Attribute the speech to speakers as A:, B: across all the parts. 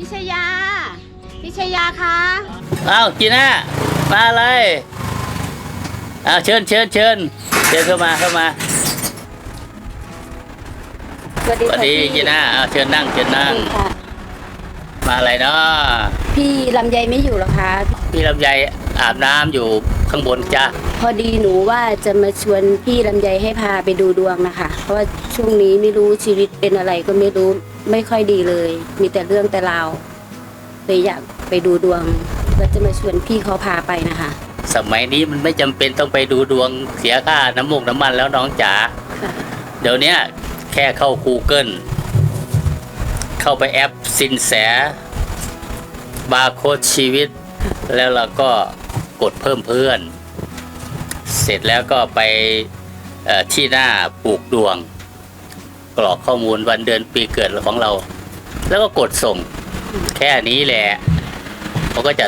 A: พิชยา พิชยาคะ
B: อ้าวจีน่ามาเลยอ้าวเชิญเชิญเชิญเชิญเข้ามาเข้ามา
A: สวัสดี
B: สวัส
A: ค่ะ
B: ดี
A: พี่
B: จีน่าอ้าวเชิญนั่งเชิญนั่ง
A: ค่ะ
B: มาอะไรเนาะ
A: พี่ลำไยไม่อยู่เหรอคะ
B: พี่ลำไยอาบน้ำอยู่ข้างบนจ้า
A: พอดีหนูว่าจะมาชวนพี่ลำไยให้พาไปดูดวงนะคะ เพราะว่าช่วงนี้ไม่รู้ชีวิตเป็นอะไรก็ไม่รู้ ไม่ค่อยดีเลย มีแต่เรื่องแต่ราวเลยอยากไปดูดวงก็จะมาชวนพี่เขาพาไปนะคะ
B: สมัยนี้มันไม่จำเป็นต้องไปดูดวงเสียค่าน้ำมูกน้ำมันแล้วน้องจ๋า
A: ค่ะ
B: เดี๋ยวเนี้ยแค่เข้า Google เข้าไปแอปสินแสบาร์โค้ดชีวิต แล้วเราก็กดเพิ่มเพื่อน เสร็จแล้วก็ไปเอ่อที่หน้าปลูกดวงก รอกข้อมูลวันเดือนปีเกิดของเรา แล้วก็กดส่ง แค่นี้แหละเขาก็จะ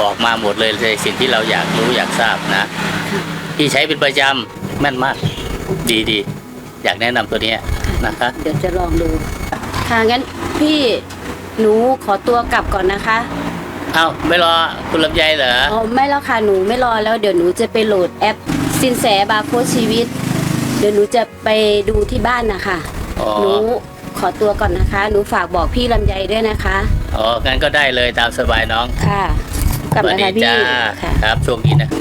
B: ออกมาหมดเลยในสิ่งที่เราอยากรู้อยากทราบนะพี่ใช้เป็นประจำแม่นมาก ดีดีอยากแนะนำตัวเนี้ยนะคะ
A: เดี๋ยวจะลองดู ค่ะงั้นพี่หนูขอตัวกลับก่อนนะคะ
B: เอาไม่รอคุณลำไยเหรอ
A: อ๋อไม่แล้วค่ะหนูไม่รอแล้วเดี๋ยวหนูจะไปโหลดแอปสินแสบาร์โค้ดชีวิต เดี๋ยวหนูจะไปดูที่บ้านนะคะ
B: อ๋อ
A: หนูขอตัวก่อนนะคะ หนูฝากบอกพี่ลำไยด้วยนะคะ
B: อ๋องั้นก็ได้เลยตามสบายน้อง
A: ค่ะ กลับ
B: สวั
A: มา
B: สดี
A: ค่ะพี่
B: จ้า
A: ค่ะ
B: ครับโชคดีนะ
A: ค